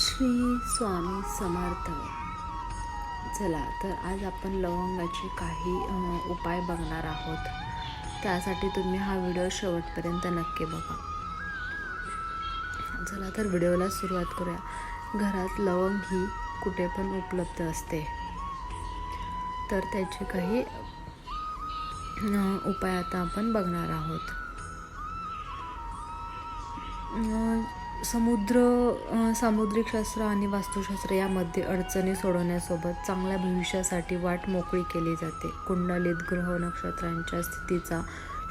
श्री स्वामी समर्थ. चला तर आज आपण लवंगाचे काही उपाय बघणार आहोत. त्यासाठी तुम्ही हा व्हिडिओ शेवटपर्यंत नक्की बघा. चला तर व्हिडिओला सुरुवात करूया. घरात लवंग ही कुठे पण उपलब्ध असते. तर त्याचे काही उपाय आता आपण बघणार आहोत. समुद्र सामुद्रिक शास्त्र आणि वास्तुशास्त्र यामध्ये अडचणी सोडवण्यासोबत चांगल्या भविष्यासाठी वाट मोकळी केली जाते. कुंडलीत ग्रह नक्षत्रांच्या स्थितीचा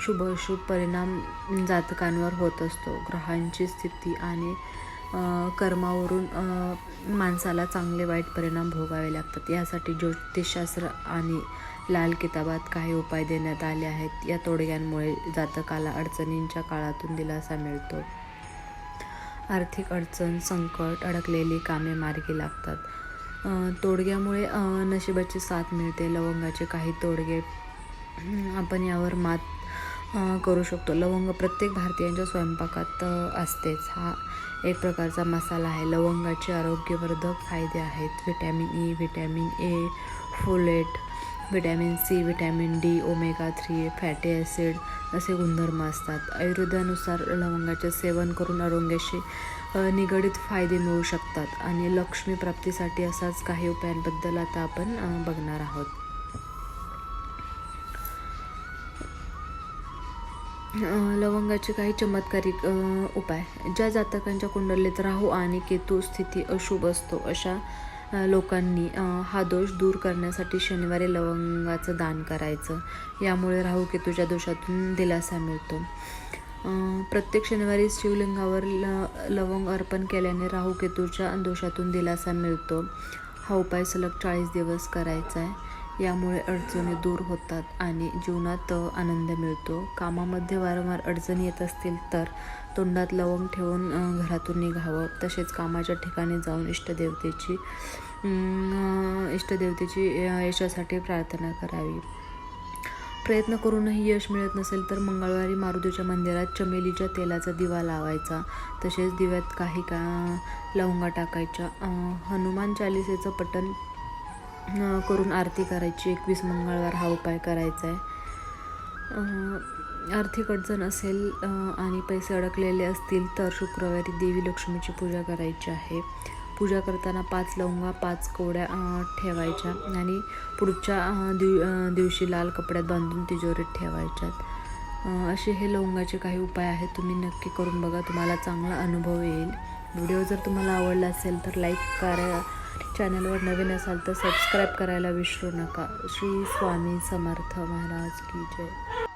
शुभ अशुभ परिणाम जातकांवर होत असतो. ग्रहांची स्थिती आणि कर्मावरून माणसाला चांगले वाईट परिणाम भोगावे लागतात. यासाठी ज्योतिषशास्त्र आणि लाल किताबात काही उपाय देण्यात आले आहेत. या तोडग्यांमुळे जातकाला अडचणींच्या काळातून दिलासा मिळतो. आर्थिक अडचण संकट अडकलेली कामे मार्गी लागतात. तोडग्यामुळे नशिबाची साथ मिळते. लवंगाचे काही तोडगे आपण यावर मात करू शकतो. लवंग प्रत्येक भारतीयांच्या स्वयंपाकात असतेच. हा एक प्रकारचा मसाला आहे. लवंगाचे आरोग्यवर्धक फायदे आहेत. Vitamin E vitamin A folate vitamin C vitamin D omega three fatty acid असे गुणधर्म असतात. आयुर्वेदानुसार लवंगाचे सेवन करून आरोग्याशी निगडीत फायदे मिळू शकतात. आणि लक्ष्मी प्राप्तीसाठी असाच काही उपायांबद्दल आता आपण बघणार आहोत. लवंगाचे काही चमत्कारिक उपाय. ज्या जातकांच्या कुंडलीत राहू आणि केतू स्थिती अशुभ असतो अशा लोकांनी हा दोष दूर करण्यासाठी शनिवारी लवंगाचं दान करायचं. यामुळे राहू केतूच्या दोषातून दिलासा मिळतो. प्रत्येक शनिवारी शिवलिंगावर ल लवंग अर्पण केल्याने राहू केतूच्या दोषातून दिलासा मिळतो. हा उपाय सलग चाळीस दिवस करायचा आहे. यामुळे अडचणी दूर होतात आणि जीवनात आनंद मिळतो. कामामध्ये वारंवार अडचणी येत असतील तर तोंडात लवंग ठेवून घरातून निघावं. तसेच कामाच्या ठिकाणी जाऊन इष्टदेवतेची इष्टदेवतेची यशासाठी प्रार्थना करावी. प्रयत्न करूनही यश मिळत नसेल तर मंगळवारी मारुतीच्या मंदिरात चमेलीच्या तेलाचा दिवा लावायचा. तसेच दिव्यात काही का लवंगा टाकायच्या. हनुमान चालिसेचं पठण करून आरती करायची. एकवीस मंगळवार हा उपाय करायचा आहे आर्थिक अडचण असेल आणि पैसे अडकलेले असतील तर शुक्रवारी देवी लक्ष्मीची पूजा करायची आहे. पूजा करताना पाच लवंगा पाच कोड्या ठेवायच्या आणि पुढच्या दिव दिवशी लाल कपड्यात बांधून तिजोरीत ठेवायच्यात. असे हे लवंगाचे काही उपाय आहेत तुम्ही नक्की करून बघा. तुम्हाला चांगला अनुभव येईल. व्हिडिओ जर तुम्हाला आवडला असेल तर लाईक करा. चॅनलवर नवीन असाल तर सबस्क्राईब करायला विसरू नका. श्री स्वामी समर्थ महाराज की जय.